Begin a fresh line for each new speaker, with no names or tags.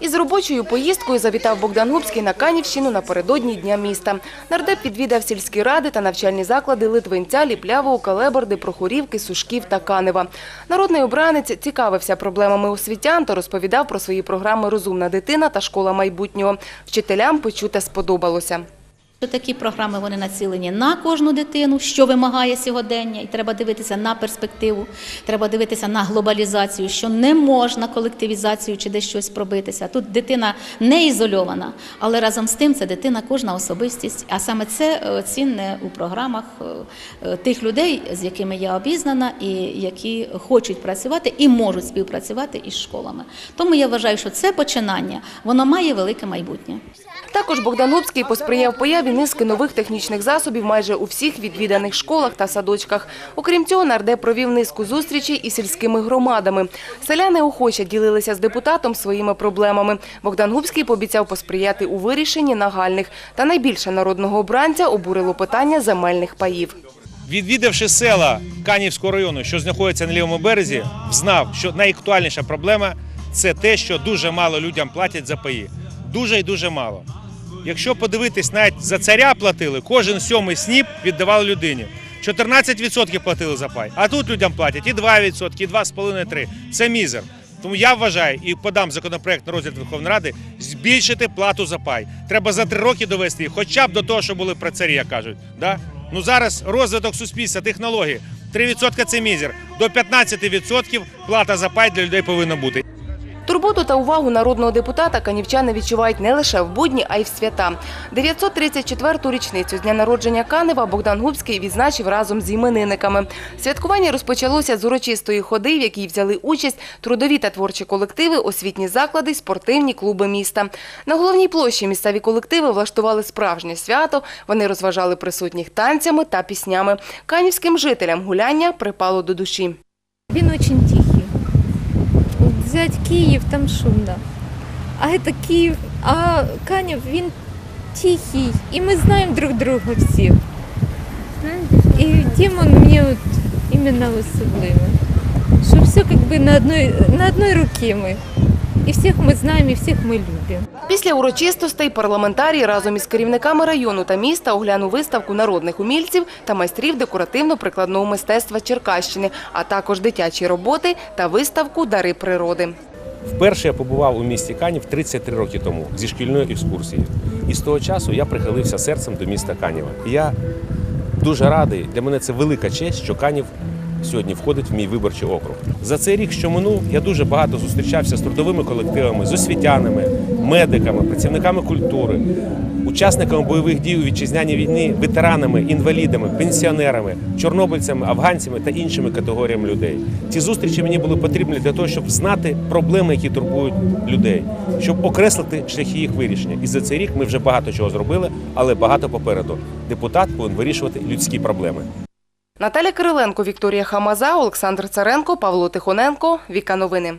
Із робочою поїздкою завітав Богдан Губський на Канівщину напередодні Дня міста. Нардеп відвідав сільські ради та навчальні заклади Литвинця, Ліплявого, Калеборди, Прохорівки, Сушків та Канева. Народний обранець цікавився проблемами освітян та розповідав про свої програми «Розумна дитина» та «Школа майбутнього». Вчителям почуте сподобалося.
Що Такі програми вони націлені на кожну дитину, що вимагає сьогодення, і треба дивитися на перспективу, треба дивитися на глобалізацію, що не можна колективізацію чи десь щось пробитися. Тут дитина не ізольована, але разом з тим це дитина кожна особистість. А саме це е, цінне у програмах е, е, тих людей, з якими я обізнана, і які хочуть працювати і можуть співпрацювати із школами. Тому я вважаю, що це починання воно має велике майбутнє.
Також Богдан Губський посприяв появі низки нових технічних засобів майже у всіх відвіданих школах та садочках. Окрім цього, нардеп провів низку зустрічей із сільськими громадами. Селяни охоче ділилися з депутатом своїми проблемами. Богдан Губський пообіцяв посприяти у вирішенні нагальних. Та найбільше народного обранця обурило питання земельних паїв.
Відвідавши села Канівського району, що знаходяться на лівому березі, знав, що найактуальніша проблема це те, що дуже мало людям платять за паї. Дуже і дуже мало. Якщо подивитись, навіть за царя платили, кожен сьомий сніп віддавали людині. 14% платили за пай, а тут людям платять і 2%, і 2,5-3%. Це мізер. Тому я вважаю і подам законопроект на розгляд Верховної Ради збільшити плату за пай. Треба за три роки довести їх, хоча б до того, що були при царі, як кажуть. Да? Ну зараз розвиток суспільства, технології. 3% це мізер. До 15% плата за пай для людей повинна бути.
Турботу та увагу народного депутата канівчани відчувають не лише в будні, а й в свята. 934-ту річницю з дня народження Канева Богдан Губський відзначив разом з іменинниками. Святкування розпочалося з урочистої ходи, в якій взяли участь трудові та творчі колективи, освітні заклади, спортивні клуби міста. На головній площі місцеві колективи влаштували справжнє свято. Вони розважали присутніх танцями та піснями. Канівським жителям гуляння припало до душі.
Він очень тихий. Взять Київ, там шумно. А это Київ, а Канів, він тихий. І ми знаємо друг друга всі. І Дімон мені от іменно особливо. Що все якби на одній на одной руці ми. І всіх ми знаємо, і всіх ми любимо.
Після урочистостей парламентарій разом із керівниками району та міста оглянув виставку народних умільців та майстрів декоративно-прикладного мистецтва Черкащини, а також дитячі роботи та виставку Дари природи.
Вперше я побував у місті Канів 33 роки тому зі шкільною екскурсією. І з того часу я прихилився серцем до міста Канєва. Я дуже радий, для мене це велика честь, що Канів сьогодні входить в мій виборчий округ. За цей рік, що минув, я дуже багато зустрічався з трудовими колективами, з освітянами, медиками, працівниками культури, учасниками бойових дій у вітчизняній війні, ветеранами, інвалідами, пенсіонерами, чорнобильцями, афганцями та іншими категоріями людей. Ці зустрічі мені були потрібні для того, щоб знати проблеми, які турбують людей, щоб окреслити шляхи їх вирішення. І за цей рік ми вже багато чого зробили, але багато попереду. Депутат повинен вирішувати людські проблеми.
Наталя Кириленко, Вікторія Хамаза, Олександр Царенко, Павло Тихоненко. Віка новини.